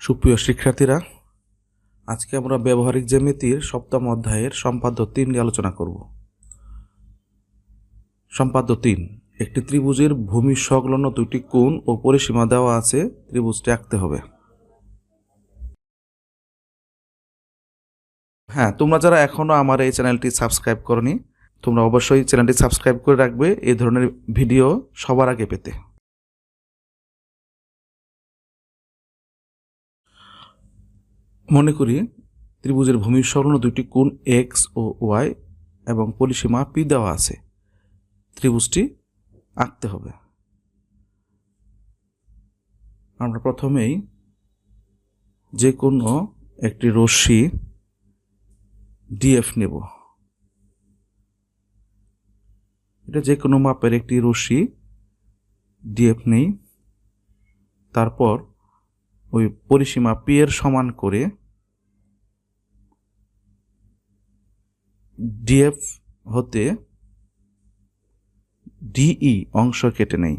সুপ্রিয় শিক্ষার্থীরা, আজকে আমরা ব্যবহারিক জ্যামিতির সপ্তম অধ্যায়ের সম্পাদ্য তিন নিয়ে আলোচনা করব। সম্পাদ্য তিন, একটি ত্রিভুজের ভূমি সংলগ্ন দুটি কোণ ও পরিসীমা দেওয়া আছে, ত্রিভুজটি আঁকতে হবে। হ্যাঁ তোমরা যারা এখনও আমার এই চ্যানেলটি সাবস্ক্রাইব করনি, তোমরা অবশ্যই চ্যানেলটি সাবস্ক্রাইব করে রাখবে এই ধরনের ভিডিও সবার আগে পেতে। মনে করি ত্রিভুজের ভূমির দুইটি কোণ এক্স ও ওয়াই এবং পরিসীমা পি দেওয়া আছে। ত্রিভুজটি আঁকতে হবে। আমরা প্রথমেই যে কোনো একটি রশ্মি ডিএফ নেব। এটা যে কোনো মাপের একটি রশ্মি ডিএফ নেই। তারপর ওই পরিসীমা পি এর সমান করে ডিএফ হতে ডিই অংশ কেটে নেই।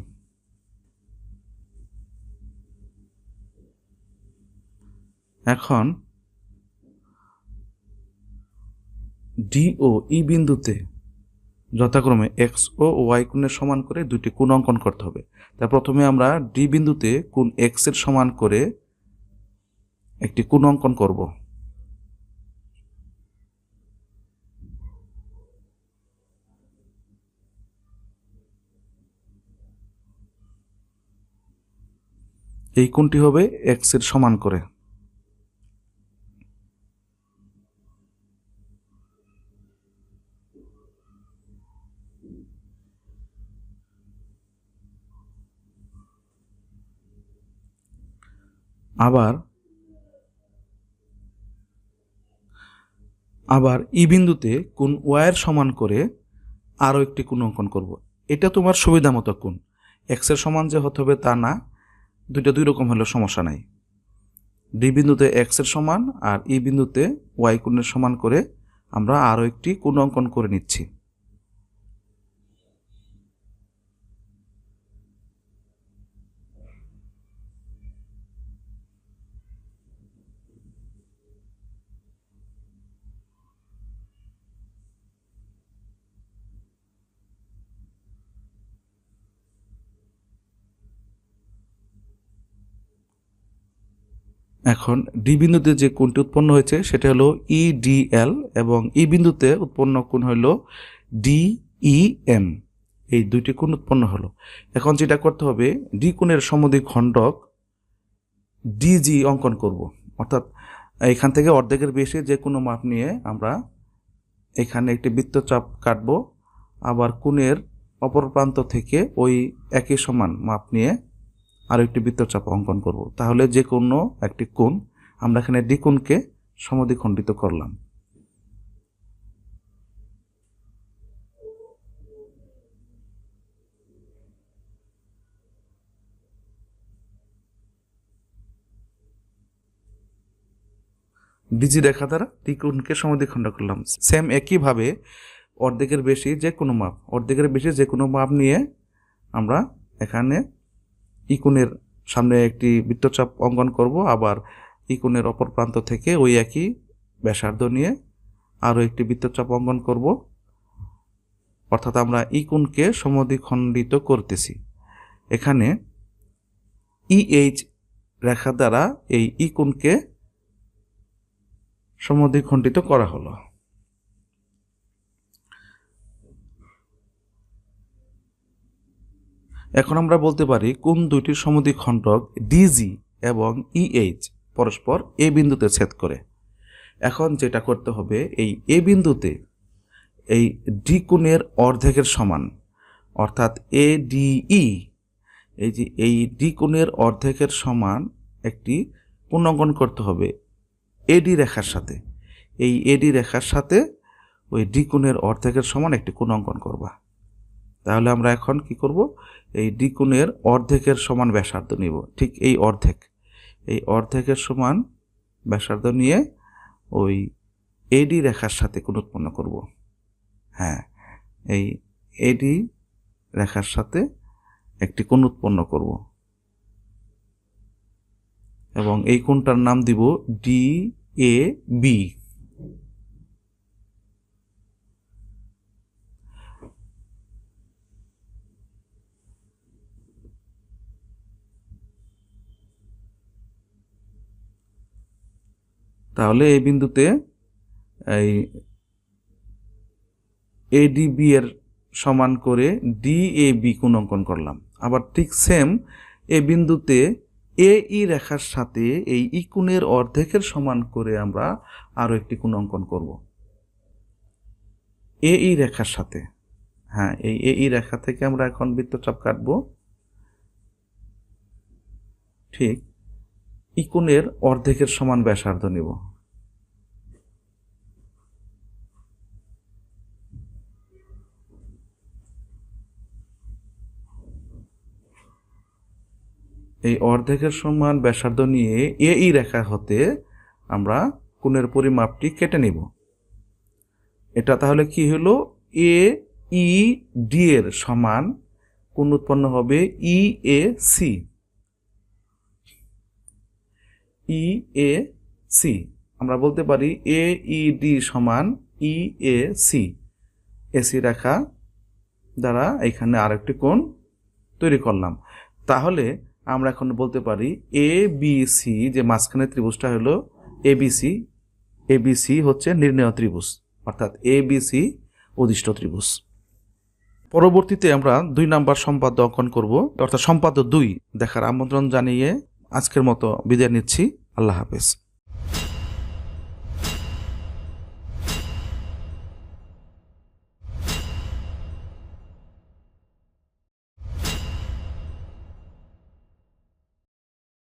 এখন ডি ও ই বিন্দুতে যথাক্রমে এক্স ও ওয়াই কোণের সমান করে দুটি কোণ অঙ্কন করতে হবে। তা প্রথমে আমরা ডি বিন্দুতে কোণ এক্সের সমান করে একটি কোণ অঙ্কন করব। এই কোণটি হবে এক্সের সমান করে। আবার আবার ই বিন্দুতে কোন ওয়াইয়ের সমান করে আরও একটি কোণ অঙ্কন করব। এটা তোমার সুবিধা মতো কোণ। এক্সের সমান যে হতে হবে তা না, দুইটা দুই রকম হলেও সমস্যা নাই। ডি বিন্দুতে এক্সের সমান আর ই বিন্দুতে ওয়াই কোণের সমান করে আমরা আরও একটি কোণ অঙ্কন করে নিচ্ছি। এখন ডি বিন্দুতে যে কোণটি উৎপন্ন হয়েছে, সেটা হলো ইডিএল এবং ই বিন্দুতে উৎপন্ন কোণ হলো ডিইএম এই দুইটি কোণ উৎপন্ন হলো। এখন যেটা করতে হবে ডি কোণের সমদ্বি খণ্ডক ডিজি অঙ্কন করব। অর্থাৎ এখান থেকে অর্ধেকের বেশি যে কোনো মাপ নিয়ে আমরা এখানে একটি বৃত্তচাপ কাটব। আবার কোণের অপর প্রান্ত থেকে ওই একই সমান মাপ নিয়ে আরও একটি বৃত্তচাপ অঙ্কন করব। তাহলে যে কোনো একটি কোণ, আমরা এখানে দ্বিকোণকে সমদ্বিখণ্ডিত করলাম। ডিজি রেখা দ্বারা দ্বিকোণকে সমদ্বিখণ্ড করলাম। সেম একইভাবে অর্ধেকের বেশি যে কোনো মাপ, অর্ধেকের বেশি যে কোনো মাপ নিয়ে আমরা এখানে ইকুনের সামনে একটি বৃত্তচাপ অঙ্কন করব, আবার ইকুনের অপর প্রান্ত থেকে ওই একই ব্যাসার্ধ নিয়ে আরও একটি বৃত্তচাপ অঙ্কন করব। অর্থাৎ আমরা ইকুনকে সমদ্বিখণ্ডিত করতেছি। এখানে ইএইচ রেখা দ্বারা এই ইকুনকে সমদ্বিখণ্ডিত করা হলো। এখন আমরা বলতে পারি কোন দুইটি সমুদ্রিক খণ্ডক ডিজি এবং ইএইচ পরস্পর এ বিন্দুতে ছেদ করে। এখন যেটা করতে হবে, এই এ বিন্দুতে এই ডি কোণের অর্ধেকের সমান, অর্থাৎ এ ডিই এই যে এই ডি কোণের অর্ধেকের সমান একটি অঙ্কন করতে হবে এডি রেখার সাথে। এই এডি রেখার সাথে ওই ডি কোণের অর্ধেকের সমান একটি কোণ অঙ্কন করবা। তাহলে আমরা এখন কি করব? এই দ্বিগুণের অর্ধেকের সমান ব্যাসার্ধ নিব। ঠিক এই অর্ধেক। এই অর্ধেকের সমান ব্যাসার্ধ নিয়ে ওই এডি রেখার সাথে কোণ উৎপন্ন করব। হ্যাঁ এই এডি রেখার সাথে একটি কোণ উৎপন্ন করব। এবং এই কোণটার নাম দিব ডি এ বি তাহলে এই বিন্দুতে এই এডিবি এর সমান করে ডিএবি কোণ অঙ্কন করলাম। আবার ঠিক সেম এ বিন্দুতে এ ই রেখার সাথে এই ই কোণের অর্ধেকের সমান করে আমরা আরও একটি কোণ অঙ্কন করব। এ ই রেখার সাথে। হ্যাঁ এই এ ই রেখা থেকে আমরা এখন বৃত্তচাপ কাটব। ঠিক ই কোণের অর্ধেকের সমান ব্যাসার্ধ নিব। এই অর্ধেকের সমান ব্যাসার্ধ নিয়ে এ ই রেখা হতে আমরা কোণের পরিমাপটি কেটে নিব। এটা তাহলে কি হলো? এ ই ডি এর সমান কোণ উৎপন্ন হবে ই A C. E A C. আমরা বলতে পারি এ ই ডি সমান ই এ সি। এসি রেখা দ্বারা এখানে আরেকটি কোণ তৈরি করলাম। তাহলে আমরা এখন বলতে পারি এ বি সি যে মাঝখানে ত্রিভুজটা হলো A B C A B C হচ্ছে নির্ণয় ত্রিভুজ, অর্থাৎ এ বি সি অদিষ্ট ত্রিভুজ। পরবর্তীতে আমরা দুই নাম্বার সম্পাদ্য অঙ্কন করব, অর্থাৎ সম্পাদ্য দুই দেখার আমন্ত্রণ জানিয়ে আজকের মতো বিদায় নিচ্ছি। আল্লাহ হাফেজ।